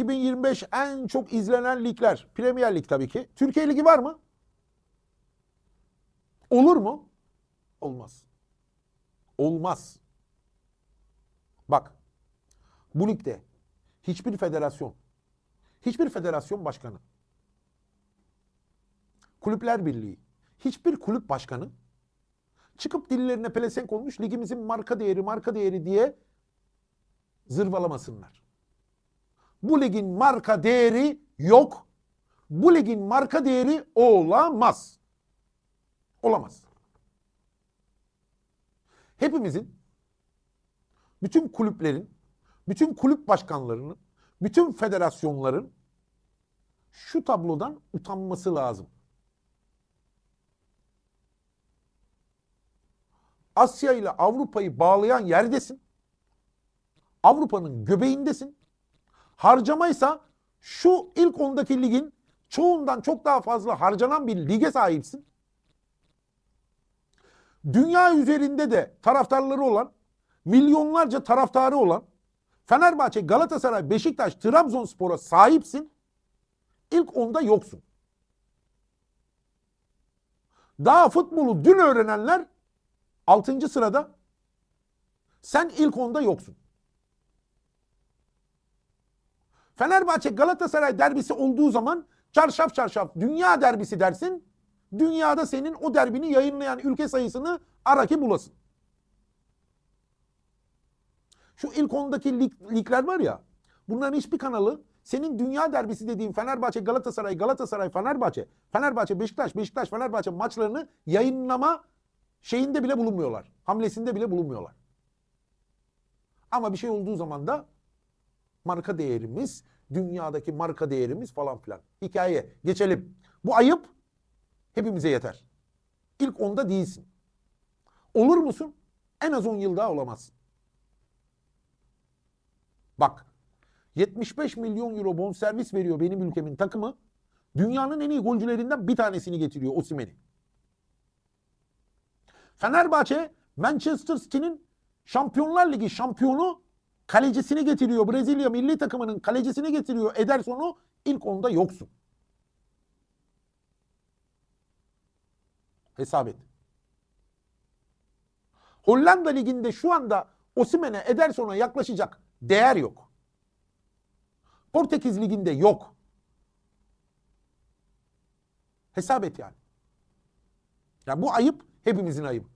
2025 en çok izlenen ligler. Premier Lig tabii ki. Türkiye Ligi var mı? Olur mu? Olmaz. Olmaz. Bak. Bu ligde hiçbir federasyon, hiçbir federasyon başkanı, Kulüpler Birliği, hiçbir kulüp başkanı çıkıp dillerine pelesenk olmuş ligimizin marka değeri, marka değeri diye zırvalamasınlar. Bu ligin marka değeri yok. Bu ligin marka değeri olamaz. Olamaz. Hepimizin, bütün kulüplerin, bütün kulüp başkanlarının, bütün federasyonların şu tablodan utanması lazım. Asya ile Avrupa'yı bağlayan yerdesin. Avrupa'nın göbeğindesin. Harcamaysa şu ilk ondaki ligin çoğundan çok daha fazla harcanan bir lige sahipsin. Dünya üzerinde de taraftarları olan, milyonlarca taraftarı olan Fenerbahçe, Galatasaray, Beşiktaş, Trabzonspor'a sahipsin. İlk onda yoksun. Daha futbolu dün öğrenenler 6. sırada. Sen ilk onda yoksun. Fenerbahçe Galatasaray derbisi olduğu zaman çarşaf çarşaf dünya derbisi dersin. Dünyada senin o derbini yayınlayan ülke sayısını ara ki bulasın. Şu ilk ondaki lig, ligler var ya bunların hiçbir kanalı senin dünya derbisi dediğin Fenerbahçe Galatasaray Galatasaray Fenerbahçe Fenerbahçe Beşiktaş Beşiktaş Fenerbahçe maçlarını yayınlama şeyinde bile bulunmuyorlar. Hamlesinde bile bulunmuyorlar. Ama bir şey olduğu zaman da marka değerimiz, dünyadaki marka değerimiz falan filan. Hikaye geçelim. Bu ayıp hepimize yeter. İlk onda değilsin. Olur musun? En az 10 yıl daha olamazsın. Bak 75 milyon euro bonservis veriyor benim ülkemin takımı. Dünyanın en iyi golcülerinden bir tanesini getiriyor Osimhen'i. Fenerbahçe Manchester City'nin Şampiyonlar Ligi şampiyonu kalecisini getiriyor. Brezilya milli takımının kalecisini getiriyor. Ederson'u ilk onda yoksun. Hesap et. Hollanda Ligi'nde şu anda Osimhen'e Ederson'a yaklaşacak değer yok. Portekiz Ligi'nde yok. Hesap et yani. Ya bu ayıp hepimizin ayıbı.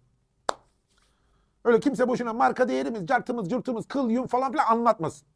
Öyle kimse boşuna marka değerimiz, cartımız, cırtımız, kıl, yum falan filan anlatmasın.